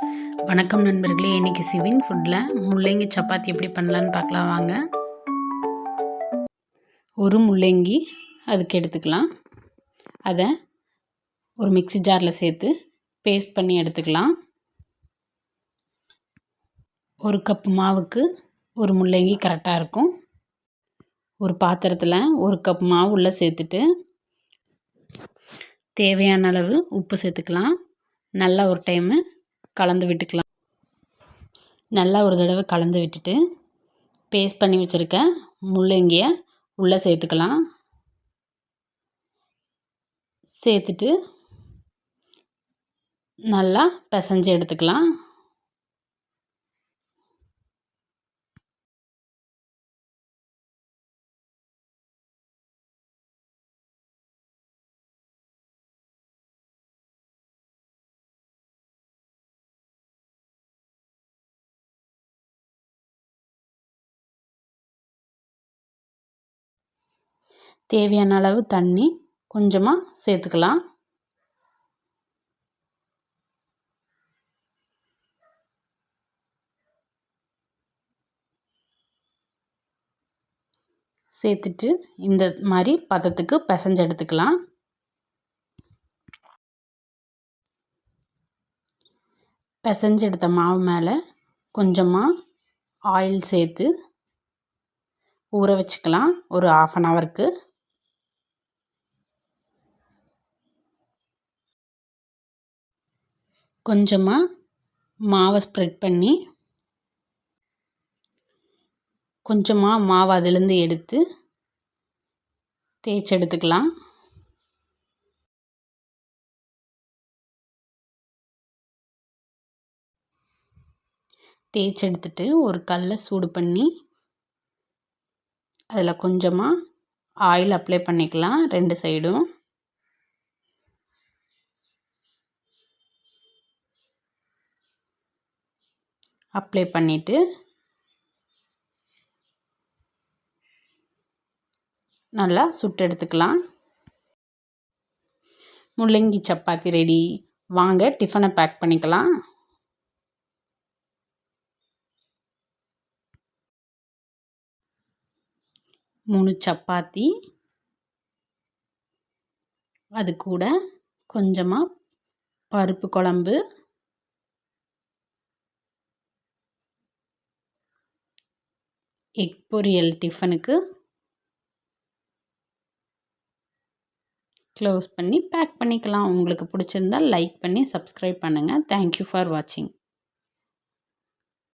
வணக்கம் நண்பர்களே இன்றைக்கி சிவின் ஃபுட்டில் முள்ளங்கி சப்பாத்தி எப்படி பண்ணலான்னு பார்க்கலாம் வாங்க. ஒரு முள்ளங்கி அதுக்கு எடுத்துக்கலாம். அதை ஒரு மிக்சி ஜாரில் சேர்த்து பேஸ்ட் பண்ணி எடுத்துக்கலாம். ஒரு கப் மாவுக்கு ஒரு முள்ளங்கி கரெக்டாக இருக்கும். ஒரு பாத்திரத்தில் ஒரு கப் மாவு உள்ளே சேர்த்துட்டு தேவையான அளவு உப்பு சேர்த்துக்கலாம். நல்லா ஒரு டைமு கலந்து விட்டுக்கலாம். நல்லா ஒரு தடவை கலந்து விட்டுட்டு பேஸ்ட் பண்ணி வச்சுருக்க முள்ளங்கியை உள்ளே சேர்த்துக்கலாம். சேர்த்துட்டு நல்லா பிசைஞ்சு எடுத்துக்கலாம். தேவையான அளவு தண்ணி கொஞ்சமாக சேர்த்துக்கலாம். சேர்த்துட்டு இந்த மாதிரி பதத்துக்கு பிசைஞ்சு எடுத்துக்கலாம். பிசைஞ்சு எடுத்த மாவு மேலே கொஞ்சமாக ஆயில் சேர்த்து ஊற வச்சுக்கலாம். ஒரு ஆஃப் அன் ஹவருக்கு கொஞ்சமாக மாவை ஸ்ப்ரெட் பண்ணி கொஞ்சமாக மாவு அதிலேருந்து எடுத்து தேய்ச்சி எடுத்துக்கலாம். தேய்ச்சி எடுத்துட்டு ஒரு கல்லை சூடு பண்ணி அதில் கொஞ்சமாக ஆயில் அப்ளை பண்ணிக்கலாம் ரெண்டு சைடும் அப்ளை பண்ணிவிட்டு நல்லா சுட்டு எடுத்துக்கலாம். முள்ளங்கி சப்பாத்தி ரெடி. வாங்க டிஃபனை பேக் பண்ணிக்கலாம். மூணு சப்பாத்தி. அது கூட கொஞ்சமாக பருப்பு குழம்பு. எக் பொரியல் டிஃபனுக்கு க்ளோஸ் பண்ணி பேக் பண்ணிக்கலாம். உங்களுக்கு பிடிச்சிருந்தால் லைக் பண்ணி சப்ஸ்கிரைப் பண்ணுங்கள் தேங்க்யூ ஃபார் வாட்சிங்